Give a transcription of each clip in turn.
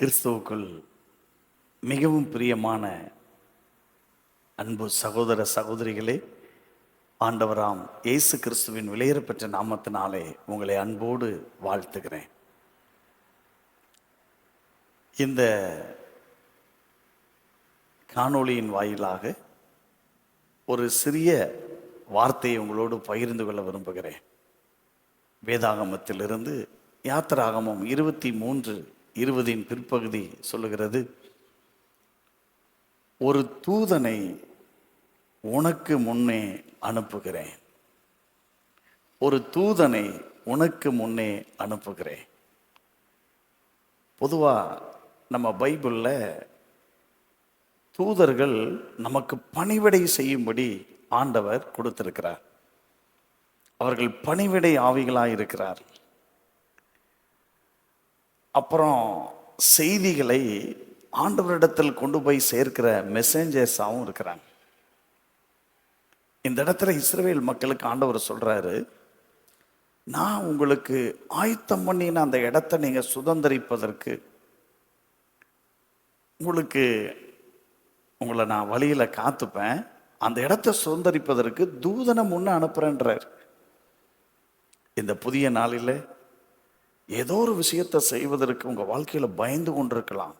கிறிஸ்துவுக்குள் மிகவும் பிரியமான அன்பு சகோதர சகோதரிகளே ஆண்டவராம் இயேசு கிறிஸ்துவின் விலையேறப்பெற்ற நாமத்தினாலே உங்களை அன்போடு வாழ்த்துகிறேன். இந்த காணொளியின் வாயிலாக ஒரு சிறிய வார்த்தையை உங்களோடு பகிர்ந்து கொள்ள விரும்புகிறேன். வேதாகமத்திலிருந்து யாத்திராகமம் இருபத்தி மூன்று இருபதின் பிற்பகுதி சொல்லுகிறது ஒரு தூதனை உனக்கு முன்னே அனுப்புகிறேன். ஒரு தூதனை உனக்கு முன்னே அனுப்புகிறேன். பொதுவாக நம்ம பைபிளில் தூதர்கள் நமக்கு பணிவிடை செய்யும்படி ஆண்டவர் கொடுத்திருக்கிறார். அவர்கள் பணிவிடை ஆவிகளாக இருக்கிறார் அப்புறம் செய்திகளை ஆண்டவரிடத்தில் கொண்டு போய் சேர்க்கிற மெசேஞ்சர்ஸாகவும் இருக்கிறாங்க. இந்த இடத்துல இஸ்ரேல் மக்களுக்கு ஆண்டவர் சொல்கிறாரு நான் உங்களுக்கு ஆயத்தம் பண்ணின அந்த இடத்த நீங்கள் சுதந்திரிப்பதற்கு உங்களுக்கு உங்களை நான் வழியில் காத்துப்பேன். அந்த இடத்த சுதந்திரிப்பதற்கு தூதனை முன்ன அனுப்புகிறேன்றார் இந்த புதிய நாளில் ஏதோ ஒரு விஷயத்தை செய்வதற்கு உங்கள் வாழ்க்கையில் பயந்து கொண்டிருக்கலாம்.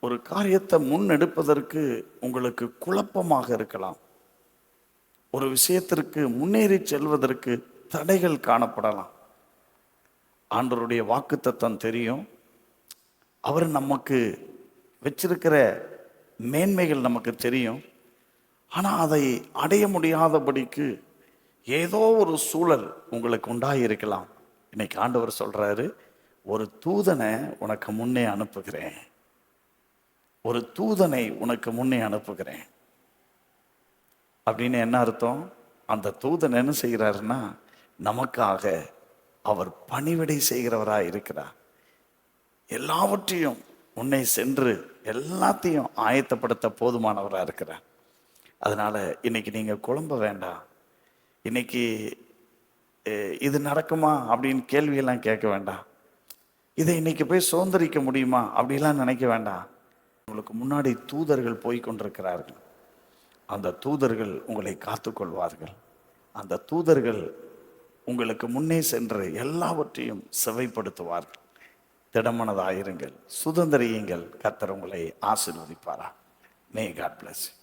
ஒரு காரியத்தை முன்னெடுப்பதற்கு உங்களுக்கு குழப்பமாக இருக்கலாம். ஒரு விஷயத்திற்கு முன்னேறி செல்வதற்கு தடைகள் காணப்படலாம். ஆண்டவருடைய வாக்குத்தத்தம் தெரியும். அவர் நமக்கு வச்சிருக்கிற மேன்மைகள் நமக்கு தெரியும். ஆனால் அதை அடைய முடியாதபடிக்கு ஏதோ ஒரு சூழல் உங்களுக்கு உண்டாகியிருக்கலாம் இன்னைக்கு ஆண்டவர் சொல்றாரு ஒரு தூதனை உனக்கு முன்னே அனுப்புகிறேன். ஒரு தூதனை உனக்கு முன்னே அனுப்புகிறேன். அப்படின்னு என்ன அர்த்தம்? அந்த தூதன் என்ன செய்கிறாருன்னா நமக்காக அவர் பணிவிடை செய்கிறவராக இருக்கிறார். எல்லாவற்றையும் உன்னை சென்று எல்லாத்தையும் ஆயத்தப்படுத்த போதுமானவராக இருக்கிறார். அதனால் இன்னைக்கு நீங்கள் குழம்ப வேண்டாம். இன்னைக்கு இது நடக்குமா அப்படின்னு கேள்வியெல்லாம் கேட்க வேண்டாம் இதை இன்னைக்கு போய் சுதந்திரிக்க முடியுமா அப்படிலாம் நினைக்க வேண்டாம் உங்களுக்கு முன்னாடி தூதர்கள் போய் கொண்டிருக்கிறார்கள். அந்த தூதர்கள் உங்களை காத்துக்கொள்வார்கள் அந்த தூதர்கள் உங்களுக்கு முன்னே சென்று எல்லாவற்றையும் செவைப்படுத்துவார்கள். திடமனதாயிருங்கள் சுதந்திரியுங்கள். கத்தர் உங்களை ஆசீர்வதிப்பாரா? May God plus